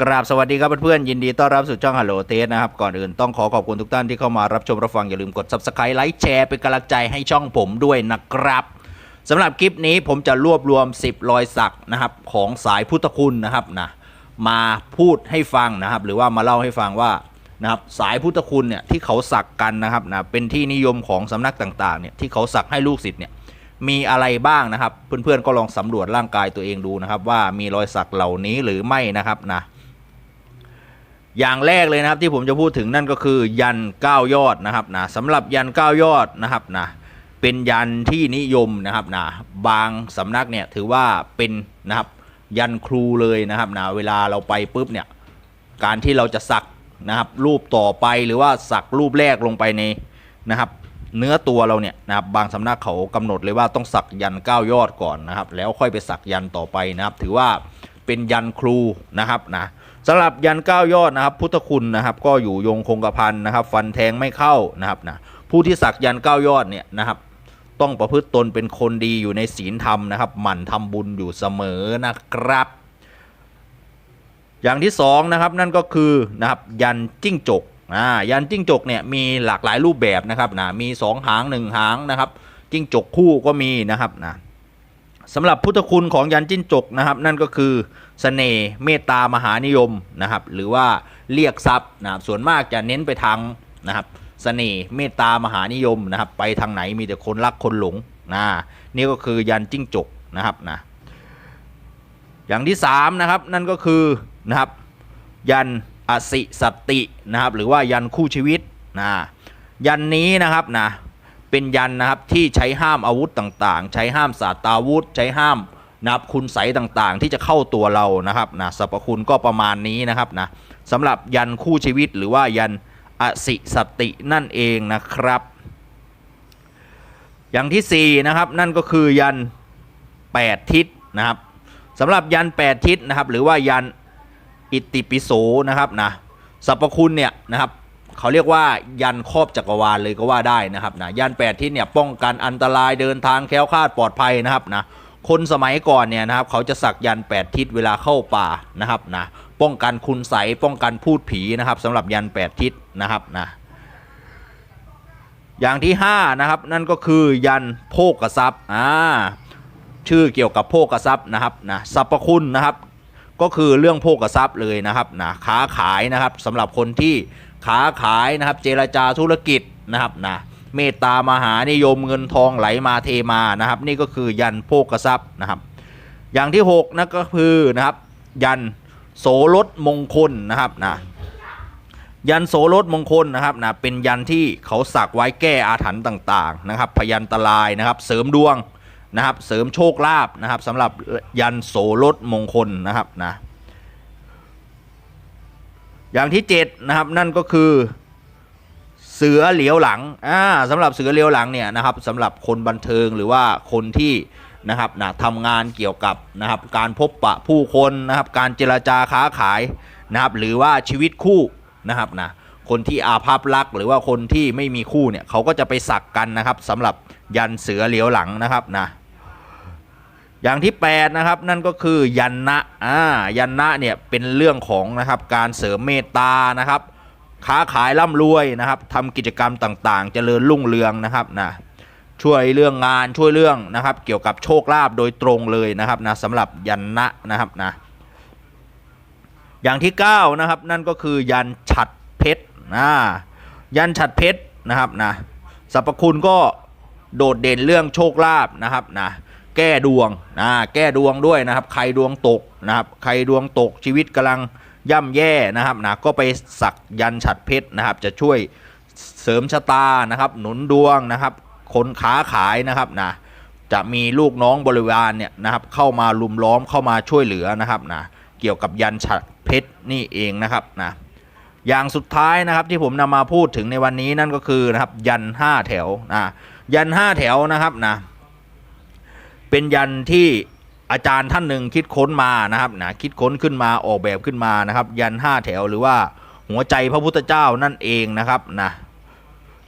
กราบสวัสดีครับเพื่อนๆยินดีต้อนรับสู่ช่องฮัลโหลเทสนะครับ ก่อนอื่นต้องขอขอบคุณทุกท่านที่เข้ามารับชมรับฟังอย่าลืมกด subscribe ไลค์แชร์เป็นกำลังใจให้ช่องผมด้วยนะครับสำหรับคลิปนี้ผมจะรวบรวม 10 รอยสักนะครับของสายพุทธคุณนะครับนะมาพูดให้ฟังนะครับ หรือว่ามาเล่าให้ฟังว่านะครับสายพุทธคุณเนี่ยที่เขาสักกันนะครับนะเป็นที่นิยมของสำนักต่างๆเนี่ยที่เขาสักให้ลูกศิษย์เนี่ยมีอะไรบ้างนะครับ เพื่อนๆก็ลองสำรวจร่างกายตัวเองดูนะครับ ว่ามีรอยสักเหล่านี้หรือไม่นะครับนะ อย่างแรกเลยนะครับที่ผมจะพูดถึงนั่นก็คือยันเก้ายอดนะครับนะสำหรับยันเก้ายอดนะครับนะเป็นยันที่นิยมนะครับนะบางสำนักเนี่ยถือว่าเป็นนะครับยันครูเลยนะครับนะเวลาเราไปปุ๊บเนี่ยการที่เราจะสักนะครับรูปต่อไปหรือว่าสักรูปแรกลงไปในนะครับเนื้อตัวเราเนี่ยนะครับบางสำนักเขากำหนดเลยว่าต้องสักยันเก้ายอดก่อนนะครับแล้วค่อยไปสักยันต่อไปนะครับถือว่าเป็นยันครูนะครับนะ สำหรับยันเก้ายอดนะครับ พุทธคุณนะครับ ก็อยู่ยงคงกระพันนะครับ ฟันแทงไม่เข้านะครับนะผู้ที่สักยันเก้ายอดเนี่ยนะครับ ต้องประพฤติตนเป็นคนดีอยู่ในศีลธรรมนะครับ หมั่นทำบุญอยู่เสมอนะครับ อย่างที่สองนะครับนั่นก็คือนะครับยันจิ้งจกอ่ายันจิ้งจกเนี่ยมีหลากหลายรูปแบบนะครับนะมีสองหางหนึ่งหางนะครับ จิ้งจกคู่ก็มีนะครับนะ สำหรับพุทธคุณของยันจิ้งจกนะครับ นั่นก็คือเสน่ห์เมตตามหานิยมนะครับ หรือว่าเรียกทรัพย์นะครับส่วนมากจะเน้นไปทางนะครับเสน่ห์เมตตามหานิยมนะครับ ไปทางไหนมีแต่คนรักคนหลงนะนี่ก็คือยันจิ้งจกนะครับนะอย่างที่สามนะครับนั่นก็คือนะครับยันอสิสตตินะครับหรือว่ายันคู่ชีวิตนะยันนี้นะครับนะ เป็นยันนะครับที่ใช้ห้ามอาวุธต่างๆ ใช้ห้ามสาตาวุธ ใช้ห้ามนะครับคุณใสต่างๆ ที่จะเข้าตัวเรานะครับนะสรรพคุณก็ประมาณนี้นะครับนะสำหรับยันคู่ชีวิตหรือว่ายันอสิสตินั่นเองนะครับ อย่างที่สี่นะครับ นั่นก็คือยัน 8 ทิศนะครับสำหรับยัน 8 ทิศนะครับ หรือว่ายันอิติปิโสนะครับนะสรรพคุณเนี่ยนะครับ เขาเรียกว่ายันครอบจักรวาลเลยก็ว่าได้นะครับนะยัน8ทิศเนี่ยป้องกันอันตรายเดินทางแคล้วคลาดปลอดภัยนะครับนะคนสมัยก่อนเนี่ยนะครับเขาจะสักยัน8ทิศเวลาเข้าป่านะครับนะป้องกันคุณใสป้องกันพูดผีนะครับสำหรับยัน8ทิศนะครับนะอย่างที่5นะครับนั่นก็คือยันโภกทรัพย์อ่าชื่อเกี่ยวกับโภกทรัพย์นะครับนะสรรพคุณนะครับ ก็คือเรื่องโภกทรัพย์เลยนะครับนะค้าขายนะครับสำหรับคนที่ ค้าขายนะครับเจรจาธุรกิจนะครับนะเมตตามหานิยมเงินทองไหลมาเทมานะครับ นี่ก็คือยันโภกทรัพย์นะครับ อย่างที่6นั่นก็คือนะครับยันโสรถมงคลนะครับนะยันโสรถมงคลนะครับนะเป็นยันที่เขาสักไว้แก้อาถรรพ์ต่างๆนะครับพยันตรายนะครับเสริมดวงนะครับเสริมโชคลาภนะครับสำหรับยันโสรถมงคลนะครับนะ อย่างที่ 7 นะครับ นั่นก็คือเสือเหลียวหลังอ่าสำหรับเสือเหลียวหลังเนี่ยนะครับสำหรับคนบันเทิงหรือว่าคนที่นะครับนะทำงานเกี่ยวกับนะครับการพบปะผู้คนนะครับการเจรจาค้าขายนะครับหรือว่าชีวิตคู่นะครับนะคนที่อาภัพรักหรือว่าคนที่ไม่มีคู่เนี่ยเขาก็จะไปสักกันนะครับสำหรับยันเสือเหลียวหลังนะครับนะ อย่างที่ 8 นะครับ นั่นก็คือยันนะอ่ายันนะเนี่ยเป็นเรื่องของนะครับการเสริมเมตตานะครับ ค้าขายร่ำรวยนะครับทำกิจกรรมต่างๆ เจริญรุ่งเรืองนะครับนะช่วยเรื่องงานช่วยเรื่องนะครับ เกี่ยวกับโชคลาภโดยตรงเลยนะครับนะสำหรับยันนะนะครับนะอย่างที่ 9 นะครับ นั่นก็คือยันฉัดเพชรนะยันฉัดเพชรนะครับนะสรรพคุณก็โดดเด่นเรื่องโชคลาภนะครับนะ แก้ดวงนะแก้ดวงด้วยนะครับ ใครดวงตกนะครับใครดวงตกชีวิตกำลังย่ำแย่นะครับนะก็ไปสักยันฉัดเพชรนะครับ จะช่วยเสริมชะตานะครับ หนุนดวงนะครับ คนค้าขายนะครับนะจะมีลูกน้องบริวารเนี่ยนะครับ เข้ามาลุมล้อมเข้ามาช่วยเหลือนะครับนะเกี่ยวกับยันฉัดเพชรนี่เองนะครับนะอย่างสุดท้ายนะครับที่ผมนำมาพูดถึงในวันนี้นั่นก็คือนะครับยันห้าแถวนะยันห้าแถวนะครับนะ เป็นยันที่อาจารย์ท่านหนึ่งคิดค้นมานะครับนะคิดค้นขึ้นมาออกแบบขึ้นมานะครับ ยันห้าแถวหรือว่าหัวใจพระพุทธเจ้านั่นเองนะครับนะ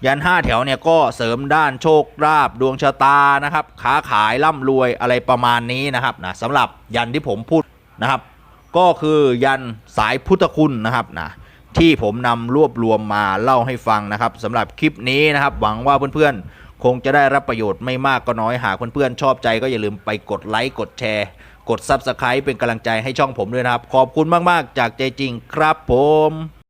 ยันห้าแถวเนี่ยก็เสริมด้านโชคลาภดวงชะตานะครับค้าขายร่ำรวยอะไรประมาณนี้นะครับนะสำหรับยันที่ผมพูดนะครับ ก็คือยันสายพุทธคุณนะครับนะที่ผมนำรวบรวมมาเล่าให้ฟังนะครับสำหรับคลิปนี้นะครับ หวังว่าเพื่อนๆ คงจะได้รับประโยชน์ไม่มากก็น้อยหากเพื่อนๆชอบใจก็อย่าลืมไปกดไลค์กดแชร์ กด Subscribe เป็นกำลังใจให้ช่องผมด้วยนะครับ ขอบคุณมากๆ จากใจจริงครับผม